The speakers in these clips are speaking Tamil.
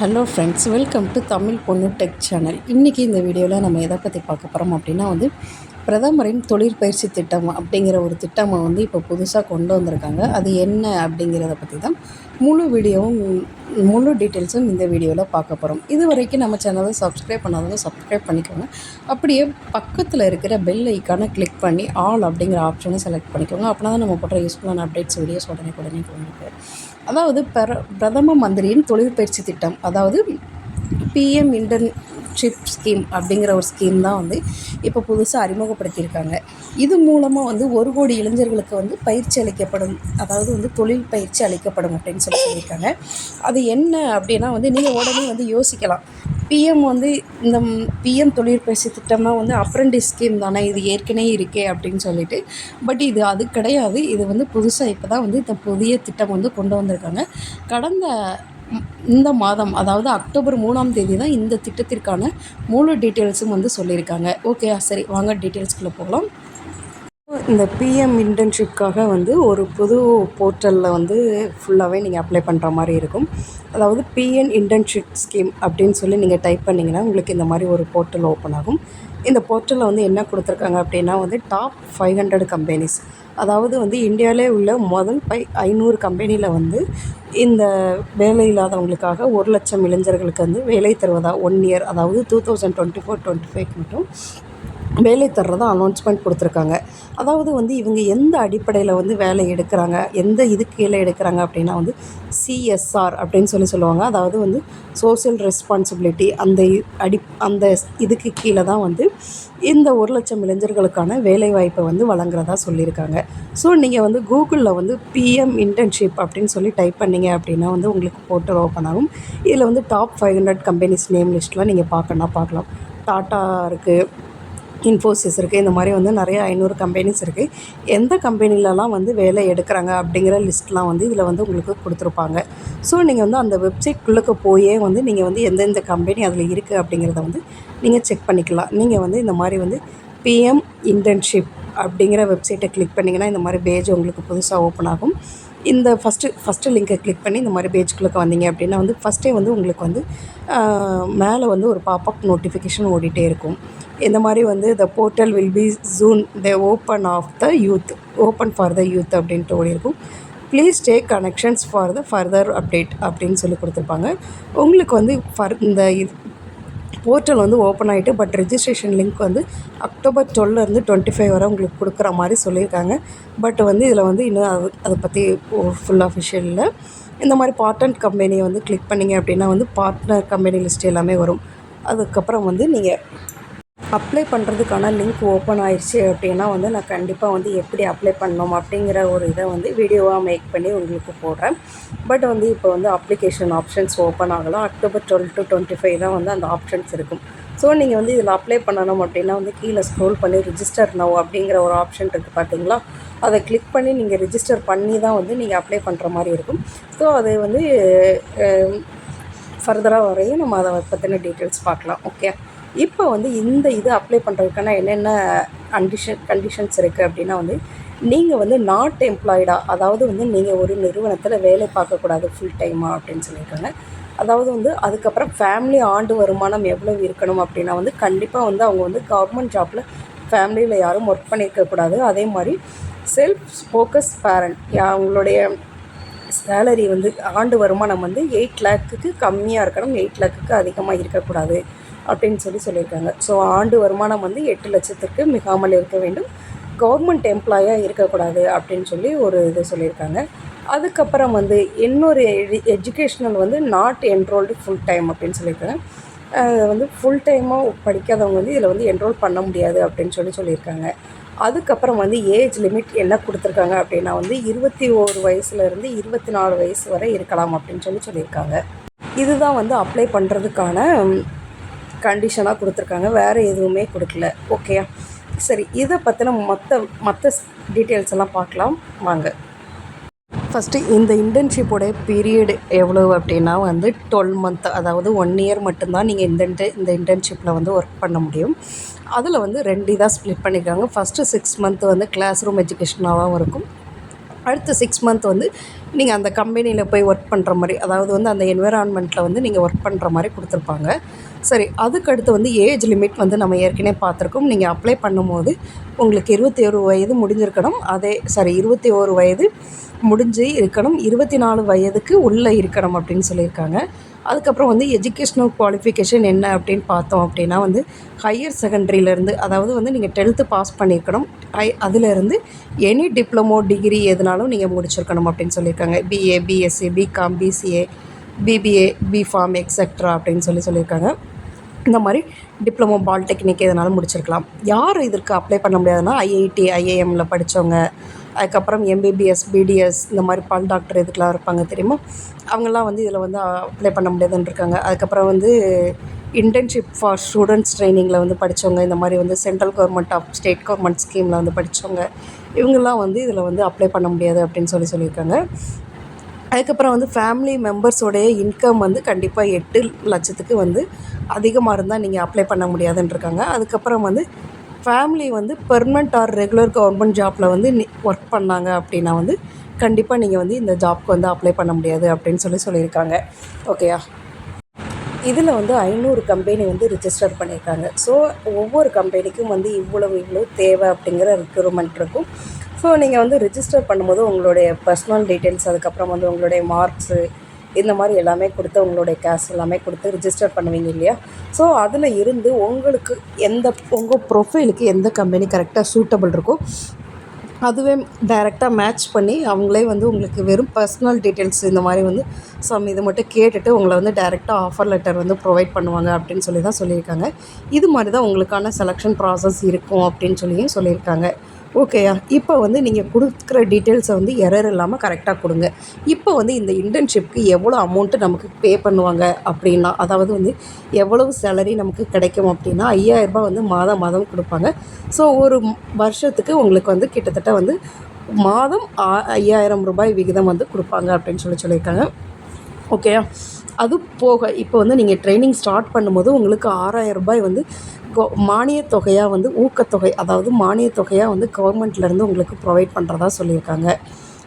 Hello friends welcome to Tamil பொண்ணு டெக் சேனல் இன்றைக்கி இந்த வீடியோவில் நம்ம எதை பற்றி பார்க்க போகிறோம் அப்படின்னா வந்து பிரதமரின் தொழிற்பயிற்சி திட்டம் அப்படிங்கிற ஒரு திட்டமை வந்து இப்போ புதுசாக கொண்டு வந்திருக்காங்க. அது என்ன அப்படிங்கிறத பற்றி தான் முழு வீடியோவும் முழு டீட்டெயில்ஸும் இந்த வீடியோவில் பார்க்க போகிறோம் இது வரைக்கும் நம்ம சேனலை சப்ஸ்கிரைப் பண்ணாதவங்க சப்ஸ்கிரைப் பண்ணிக்கோங்க. அப்படியே பக்கத்தில் இருக்கிற பெல் ஐக்கானை கிளிக் பண்ணி ஆல் அப்படிங்கிற ஆப்ஷனை செலக்ட் பண்ணிக்கோங்க. அப்படின்னா தான் நம்ம போடுற யூஸ்ஃபுல்லான அப்டேட்ஸ் வீடியோஸ் உடனே உடனே கொண்டு அதாவது பிர பிரதம மந்திரியின் தொழிற்பயிற்சி திட்டம் அதாவது பிஎம் ஷிப் ஸ்கீம் அப்படிங்கிற ஒரு ஸ்கீம் தான் வந்து இப்போ புதுசாக அறிமுகப்படுத்தியிருக்காங்க. இது மூலமாக வந்து ஒரு கோடி இளைஞர்களுக்கு வந்து பயிற்சி அளிக்கப்படும் அதாவது வந்து தொழில் பயிற்சி அளிக்கப்படும் அப்படின்னு சொல்லி சொல்லியிருக்காங்க. அது என்ன அப்படின்னா வந்து நீங்கள் உடனே வந்து யோசிக்கலாம். பிஎம் வந்து இந்த பிஎம் தொழிற்பயிற்சி திட்டம்னா வந்து அப்ரெண்டிஸ் ஸ்கீம் தானே இது ஏற்கனவே இருக்கே அப்படின்னு சொல்லிட்டு. பட் இது அது கிடையாது. இது வந்து புதுசாக இப்போ தான் வந்து இந்த புதிய திட்டம் வந்து கொண்டு வந்திருக்காங்க. கடந்த இந்த மாதம் அதாவது அக்டோபர் மூணாம் தேதி தான் இந்த திட்டத்திற்கான முழு டீட்டெயில்ஸும் வந்து சொல்லியிருக்காங்க. ஓகே சரி வாங்க டீட்டெயில்ஸ்குள்ளே போகலாம். இந்த பிஎம் இன்டர்ன்ஷிப்காக வந்து ஒரு புது போர்ட்டலில் வந்து ஃபுல்லாகவே நீங்கள் அப்ளை பண்ணுற மாதிரி இருக்கும். அதாவது பிஎன் இன்டர்ன்ஷிப் ஸ்கீம் அப்படின்னு சொல்லி நீங்கள் டைப் பண்ணிங்கன்னா உங்களுக்கு இந்த மாதிரி ஒரு போர்ட்டல் ஓப்பன் ஆகும். இந்த போர்ட்டலில் வந்து என்ன கொடுத்துருக்காங்க அப்படின்னா வந்து டாப் ஃபைவ் ஹண்ட்ரட் கம்பெனிஸ் அதாவது வந்து இந்தியாவிலே உள்ள முதல் பை ஐநூறு கம்பெனியில் வந்து இந்த வேலை இல்லாதவங்களுக்காக ஒரு லட்சம் இளைஞர்களுக்கு வந்து வேலை தருவதா ஒன் இயர் அதாவது two thousand twenty four twenty five மட்டும் வேலை தர்றதா அனௌன்ஸ்மெண்ட் கொடுத்துருக்காங்க. அதாவது வந்து இவங்க எந்த அடிப்படையில் வந்து வேலை எடுக்கிறாங்க எந்த இதுக்கு கீழே எடுக்கிறாங்க அப்படின்னா வந்து சிஎஸ்ஆர் அப்படின்னு சொல்லி சொல்லுவாங்க. அதாவது வந்து சோஷியல் ரெஸ்பான்சிபிலிட்டி அந்த அடி அந்த இதுக்கு கீழே தான் வந்து இந்த ஒரு லட்சம் இளைஞர்களுக்கான வேலைவாய்ப்பை வந்து வழங்குறதா சொல்லியிருக்காங்க. ஸோ நீங்கள் வந்து கூகுளில் வந்து பிஎம் இன்டர்ன்ஷிப் அப்படின்னு சொல்லி டைப் பண்ணீங்க அப்படின்னா வந்து உங்களுக்கு போர்ட்டல் ஓப்பன் ஆகும். இதில் வந்து top five hundred companies name லிஸ்ட்லாம் நீங்கள் பார்க்கணுன்னா பார்க்கலாம். டாட்டா இருக்குது இன்ஃபோசிஸ் இருக்குது இந்த மாதிரி வந்து நிறைய ஐநூறு கம்பெனிஸ் இருக்குது எந்த கம்பெனிலலாம் வந்து வேலை எடுக்கிறாங்க அப்படிங்கிற லிஸ்ட்லாம் வந்து இதில் வந்து உங்களுக்கு கொடுத்துருப்பாங்க. ஸோ நீங்கள் வந்து அந்த வெப்சைட்குள்ளே போயே வந்து நீங்கள் வந்து எந்தெந்த கம்பெனி அதில் இருக்குது அப்படிங்கிறத வந்து நீங்கள் செக் பண்ணிக்கலாம். நீங்கள் வந்து இந்த மாதிரி வந்து பிஎம் இன்டர்ன்ஷிப் அப்படிங்கிற வெப்சைட்டை கிளிக் பண்ணிங்கன்னா இந்த மாதிரி பேஜ் உங்களுக்கு புதுசாக ஓப்பன் ஆகும். இந்த ஃபஸ்ட்டு ஃபஸ்ட்டு லிங்க்கை கிளிக் பண்ணி இந்த மாதிரி பேஜ்குள்ளே வந்தீங்க அப்படின்னா வந்து ஃபஸ்ட்டே வந்து உங்களுக்கு வந்து மேலே வந்து ஒரு பாப்அப் நோட்டிஃபிகேஷன் ஓடிட்டே இருக்கும். இந்த மாதிரி வந்து the portal will be June the open of the youth open for the youth அப்படின்ட்டு ஓடி இருக்கும். Please take connections for the further update அப்படின்னு சொல்லி கொடுத்துருப்பாங்க. உங்களுக்கு வந்து ஃபர் இந்த இது போர்ட்டல் வந்து ஓப்பன் ஆகிட்டு பட் ரெஜிஸ்ட்ரேஷன் லிங்க் வந்து அக்டோபர் டுவெல்லேருந்து டுவெண்ட்டி ஃபைவ் வரை உங்களுக்கு கொடுக்குற மாதிரி சொல்லியிருக்காங்க. பட் வந்து இதில் வந்து இன்னும் அது அதை பற்றி ஃபுல் அஃபிஷியல் இல்லை. இந்த மாதிரி பார்ட்னர் கம்பெனியை வந்து கிளிக் பண்ணிங்க அப்படின்னா வந்து பார்ட்னர் கம்பெனி லிஸ்ட் எல்லாமே வரும். அதுக்கப்புறம் வந்து நீங்கள் அப்ளை பண்ணுறதுக்கான லிங்க் ஓப்பன் ஆயிடுச்சு அப்படின்னா வந்து நான் கண்டிப்பாக வந்து எப்படி அப்ளை பண்ணணும் அப்படிங்கிற ஒரு இதை வந்து வீடியோவாக மேக் பண்ணி உங்களுக்கு போடுறேன். பட் வந்து இப்போ வந்து அப்ளிகேஷன் ஆப்ஷன்ஸ் ஓப்பன் ஆகலாம் October twelve to twenty five தான் வந்து அந்த ஆப்ஷன்ஸ் இருக்கும். ஸோ நீங்கள் வந்து இதில் அப்ளை பண்ணணும் அப்படின்னா வந்து கீழே ஸ்க்ரோல் பண்ணி ரிஜிஸ்டர் நோ அப்படிங்கிற ஒரு ஆப்ஷன் இருக்குது பார்த்தீங்களா அதை கிளிக் பண்ணி நீங்கள் ரிஜிஸ்டர் பண்ணி தான் வந்து நீங்கள் அப்ளை பண்ணுற மாதிரி இருக்கும். ஸோ அது வந்து ஃபர்தராக வரையும் நம்ம அதை பற்றின டீட்டெயில்ஸ் பார்க்கலாம். ஓகே இப்போ வந்து இந்த இது அப்ளை பண்ணுறதுக்கான என்னென்ன கண்டிஷன் கண்டிஷன்ஸ் இருக்குது அப்படின்னா வந்து நீங்கள் வந்து நாட் எம்ப்ளாய்டாக அதாவது வந்து நீங்கள் ஒரு நிறுவனத்தில் வேலை பார்க்கக்கூடாது ஃபுல் டைமாக அப்படின்னு சொல்லியிருக்காங்க. அதாவது வந்து அதுக்கப்புறம் ஃபேமிலி ஆண்டு வருமானம் எவ்வளவு இருக்கணும் அப்படின்னா வந்து கண்டிப்பாக வந்து அவங்க வந்து கவர்மெண்ட் ஜாப்பில் ஃபேமிலியில் யாரும் ஒர்க் பண்ணியிருக்கக்கூடாது அதே மாதிரி செல்ஃப் ஃபோக்கஸ் பேரண்ட் அவங்களுடைய சேலரி வந்து ஆண்டு வருமானம் வந்து எயிட் லேக்குக்கு கம்மியாக இருக்கணும் எயிட் லேக்குக்கு அதிகமாக இருக்கக்கூடாது. அப்படின்னு சொல்லி சொல்லியிருக்காங்க. ஸோ ஆண்டு வருமானம் வந்து எட்டு லட்சத்துக்கு மிகாமல் இருக்க வேண்டும். கவர்மெண்ட் எம்ப்ளாயாக இருக்கக்கூடாது அப்படின்னு சொல்லி ஒரு இது சொல்லியிருக்காங்க. அதுக்கப்புறம் வந்து இன்னொரு எஜுகேஷ்னல் வந்து நாட் என்ரோல்டு ஃபுல் டைம் அப்படின்னு சொல்லியிருக்காங்க. வந்து ஃபுல் டைமாக படிக்காதவங்க வந்து இதில் வந்து என்ரோல் பண்ண முடியாது அப்படின்னு சொல்லி சொல்லியிருக்காங்க. அதுக்கப்புறம் வந்து ஏஜ் லிமிட் என்ன கொடுத்துருக்காங்க அப்படின்னா வந்து இருபத்தி ஓரு வயசுலேருந்து இருபத்தி நாலு வயசு வரை இருக்கலாம் அப்படின்னு சொல்லி சொல்லியிருக்காங்க. இதுதான் வந்து அப்ளை பண்ணுறதுக்கான கண்டிஷனாக கொடுத்துருக்காங்க. வேறு எதுவுமே கொடுக்கல. ஓகேயா சரி இதை பற்றின மற்ற மற்ற டீட்டெயில்ஸ் எல்லாம் பார்க்கலாம். வாங்க. ஃபஸ்ட்டு இந்த இன்டர்ன்ஷிப்போட பீரியடு எவ்வளோ அப்படின்னா வந்து டுவெல் மந்த் அதாவது ஒன் இயர் மட்டும்தான் நீங்கள் இந்த இந்த இன்டர்ன்ஷிப்பில் வந்து ஒர்க் பண்ண முடியும். அதில் வந்து ரெண்டு இதாக ஸ்ப்ளிட் பண்ணியிருக்காங்க ஃபஸ்ட்டு சிக்ஸ் மந்த் வந்து கிளாஸ் ரூம் எஜுகேஷனாகவும் இருக்கும். அடுத்த சிக்ஸ் மந்த் வந்து நீங்கள் அந்த கம்பெனியில் போய் ஒர்க் பண்ணுற மாதிரி அதாவது வந்து அந்த என்விரான்மெண்ட்டில் வந்து நீங்கள் ஒர்க் பண்ணுற மாதிரி கொடுத்துருப்பாங்க. சரி அதுக்கடுத்து வந்து ஏஜ் லிமிட் வந்து நம்ம ஏற்கனவே பார்த்துருக்கோம். நீங்கள் அப்ளை பண்ணும்போது உங்களுக்கு இருபத்தி ஒரு வயது முடிஞ்சிருக்கணும். அதே சாரி இருபத்தி ஒரு வயது முடிஞ்சு இருக்கணும். இருபத்தி நாலு வயதுக்கு உள்ளே இருக்கணும் அப்படின்னு சொல்லியிருக்காங்க. அதுக்கப்புறம் வந்து எஜுகேஷ்னல் குவாலிஃபிகேஷன் என்ன அப்படின்னு பார்த்தோம் அப்படின்னா வந்து ஹையர் செகண்டரியிலேருந்து அதாவது வந்து நீங்கள் டென்த்து பாஸ் பண்ணியிருக்கணும். ஹை அதிலேருந்து எனி டிப்ளமோ டிகிரி எதுனாலும் நீங்கள் முடிச்சிருக்கணும் அப்படின்னு சொல்லியிருக்காங்க. BA BSc BCom BCA BBA BPharm etcetera அப்படின்னு சொல்லி சொல்லியிருக்காங்க. இந்த மாதிரி டிப்ளமோ பாலிடெக்னிக் எதனாலும் முடிச்சிருக்கலாம். யார் இதற்கு அப்ளை பண்ண முடியாதுன்னா ஐஐடி ஐஏஎம்மில் படித்தவங்க அதுக்கப்புறம் எம்பிபிஎஸ் பிடிஎஸ் இந்த மாதிரி பால் டாக்டர் இதுக்கெலாம் இருப்பாங்க தெரியுமா? அவங்கெல்லாம் வந்து இதில் வந்து அப்ளை பண்ண முடியாதுன்னு இருக்காங்க அதுக்கப்புறம் வந்து இன்டர்ன்ஷிப் ஃபார் ஸ்டூடெண்ட்ஸ் ட்ரைனிங்கில் வந்து படித்தவங்க இந்த மாதிரி வந்து central government of state government ஸ்கீமில் வந்து படித்தவங்க இவங்கெல்லாம் வந்து இதில் வந்து அப்ளை பண்ண முடியாது அப்படின்னு சொல்லி சொல்லியிருக்காங்க. அதுக்கப்புறம் வந்து ஃபேமிலி மெம்பர்ஸோடைய இன்கம் வந்து கண்டிப்பாக எட்டு லட்சத்துக்கு வந்து அதிகமாக இருந்தால் நீங்கள் அப்ளை பண்ண முடியாதுன்ட்ருக்காங்க அதுக்கப்புறம் வந்து ஃபேமிலி வந்து பெர்மனெண்ட் ஆர் ரெகுலர் கவர்மெண்ட் ஜாப்பில் வந்து ஒர்க் பண்ணாங்க அப்படின்னா வந்து கண்டிப்பாக நீங்கள் வந்து இந்த ஜாப்க்கு வந்து அப்ளை பண்ண முடியாது அப்படின்னு சொல்லி சொல்லியிருக்காங்க. ஓகேயா இதில் வந்து ஐநூறு கம்பெனி வந்து ரிஜிஸ்டர் பண்ணியிருக்காங்க. ஸோ ஒவ்வொரு கம்பெனிக்கும் வந்து இவ்வளவு இவ்வளோ தேவை அப்படிங்கிற ரெக்யூர்மெண்ட் இருக்கும். ஸோ நீங்கள் வந்து ரிஜிஸ்டர் பண்ணும்போது உங்களுடைய பர்சனல் டீட்டெயில்ஸ் அதுக்கப்புறம் வந்து உங்களுடைய மார்க்ஸு இந்த மாதிரி எல்லாமே கொடுத்து உங்களுடைய கேஷ் எல்லாமே கொடுத்து ரிஜிஸ்டர் பண்ணுவீங்க இல்லையா? ஸோ அதில் இருந்து உங்களுக்கு எந்த உங்கள் ப்ரொஃபைலுக்கு எந்த கம்பெனி கரெக்டாக சூட்டபிள் இருக்கோ அதுவே டைரெக்டாக மேட்ச் பண்ணி அவங்களே வந்து உங்களுக்கு வெறும் பர்சனல் டீட்டெயில்ஸ் இந்த மாதிரி வந்து சம் இது மட்டும் கேட்டுட்டு உங்களை வந்து டைரெக்டாக ஆஃபர் லெட்டர் வந்து ப்ரொவைட் பண்ணுவாங்க அப்படின்னு சொல்லி தான் சொல்லியிருக்காங்க. இது மாதிரி தான் உங்களுக்கான செலெக்ஷன் ப்ராசஸ் இருக்கும் அப்படின்னு சொல்லியும் சொல்லியிருக்காங்க. ஓகேயா இப்போ வந்து நீங்கள் கொடுக்குற டீட்டெயில்ஸை வந்து எரர் இல்லாமல் கரெக்டாக கொடுங்க. இப்போ வந்து இந்த இன்டர்ன்ஷிப்க்கு எவ்வளோ அமௌண்ட்டு நமக்கு பே பண்ணுவாங்க அப்படின்னா அதாவது வந்து எவ்வளவு சேலரி நமக்கு கிடைக்கும் அப்படின்னா ஐயாயிரரூபா வந்து மாதம் மாதம் கொடுப்பாங்க. ஸோ ஒரு வருஷத்துக்கு உங்களுக்கு வந்து கிட்டத்தட்ட வந்து மாதம் ஐயாயிரம் ரூபாய் விகிதம் வந்து கொடுப்பாங்க அப்படின்னு சொல்லி சொல்லியிருக்காங்க. ஓகேயா அது போக இப்போ வந்து நீங்கள் ட்ரைனிங் ஸ்டார்ட் பண்ணும்போது உங்களுக்கு ஆறாயிரம் ரூபாய் வந்து மானியத் தொகையாக வந்து ஊக்கத்தொகை அதாவது மானியத் தொகையாக வந்து கவர்மெண்ட்லேருந்து உங்களுக்கு ப்ரொவைட் பண்ணுறதா சொல்லியிருக்காங்க.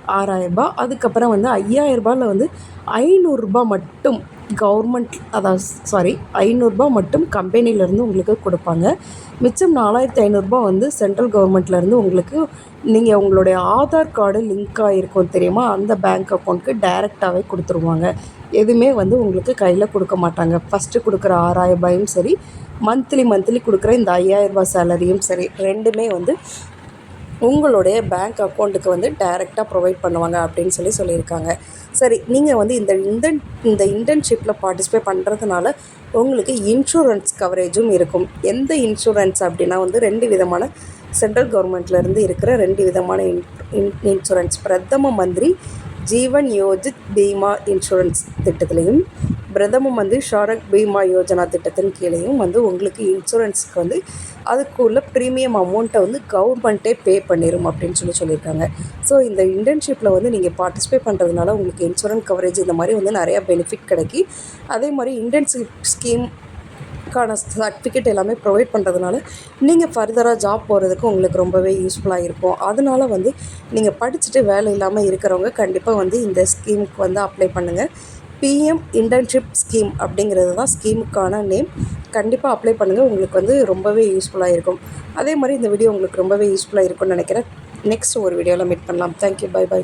ஆறாயிரரூபா அதுக்கப்புறம் வந்து ஐயாயிரரூபாவில் வந்து ஐநூறுரூபா மட்டும் கவர்மெண்ட் அதாவது சாரி ஐநூறுரூபா மட்டும் கம்பெனிலேருந்து உங்களுக்கு கொடுப்பாங்க. மிச்சம் நாலாயிரத்தி ஐநூறுரூபா வந்து சென்ட்ரல் கவர்மெண்ட்லேருந்து உங்களுக்கு நீங்கள் உங்களுடைய ஆதார் கார்டு லிங்க் ஆகிருக்கும் தெரியுமா? அந்த பேங்க் அக்கௌண்ட்க்கு டைரெக்டாகவே கொடுத்துருவாங்க. எதுவுமே வந்து உங்களுக்கு கையில் கொடுக்க மாட்டாங்க. ஃபஸ்ட்டு கொடுக்குற ஆறாயிரரூபாயும் சரி மந்த்லி மந்த்லி கொடுக்குற இந்த ஐயாயிரரூபா சேலரியும் சரி ரெண்டுமே வந்து உங்களுடைய பேங்க் அக்கௌண்ட்டுக்கு வந்து டைரெக்டாக ப்ரொவைட் பண்ணுவாங்க அப்படின்னு சொல்லி சொல்லியிருக்காங்க. சரி நீங்கள் வந்து இந்த இன்டர்ன் இந்த இன்டர்ன்ஷிப்பில் பார்ட்டிசிபேட் பண்ணுறதுனால உங்களுக்கு இன்சூரன்ஸ் கவரேஜும் இருக்கும். எந்த இன்சூரன்ஸ் அப்படின்னா வந்து ரெண்டு விதமான சென்ட்ரல் கவர்மெண்ட்லேருந்து இருக்கிற ரெண்டு விதமான இன் இன்சூரன்ஸ் பிரதம மந்திரி ஜீவன் யோஜித் பீமா இன்சூரன்ஸ் திட்டத்துலேயும் பிரதம மந்திரி ஷாரக் பீமா யோஜனா திட்டத்தின் கீழேயும் வந்து உங்களுக்கு இன்சூரன்ஸுக்கு வந்து அதுக்குள்ள ப்ரீமியம் அமௌண்ட்டை வந்து கவர்மெண்ட்டே பே பண்ணிடும் அப்படின்னு சொல்லி சொல்லியிருக்காங்க. ஸோ இந்த இன்டர்ன்ஷிப்பில் வந்து நீங்கள் பார்ட்டிசிபேட் பண்ணுறதுனால உங்களுக்கு இன்சூரன்ஸ் கவரேஜ் இந்த மாதிரி வந்து நிறையா பெனிஃபிட் கிடைக்கி அதே மாதிரி இன்டர்ன்ஷிப் ஸ்கீம் க்கான சர்டிஃபிகேட் எல்லாமே ப்ரொவைட் பண்ணுறதுனால நீங்கள் ஃபர்தராக ஜாப் போகிறதுக்கு உங்களுக்கு ரொம்பவே யூஸ்ஃபுல்லாக இருக்கும். அதனால வந்து நீங்கள் படிச்சுட்டு வேலை இல்லாமல் இருக்கிறவங்க கண்டிப்பாக வந்து இந்த ஸ்கீமுக்கு வந்து அப்ளை பண்ணுங்கள் பிஎம் இன்டர்ன்ஷிப் ஸ்கீம் அப்படிங்கிறது தான் ஸ்கீமுக்கான நேம் கண்டிப்பாக அப்ளை பண்ணுங்கள் உங்களுக்கு வந்து ரொம்பவே யூஸ்ஃபுல்லாக இருக்கும். அதே மாதிரி இந்த வீடியோ உங்களுக்கு ரொம்பவே யூஸ்ஃபுல்லாக இருக்கும்னு நினைக்கிறேன். நெக்ஸ்ட் ஒரு வீடியோவில் மீட் பண்ணலாம். Thank you bye by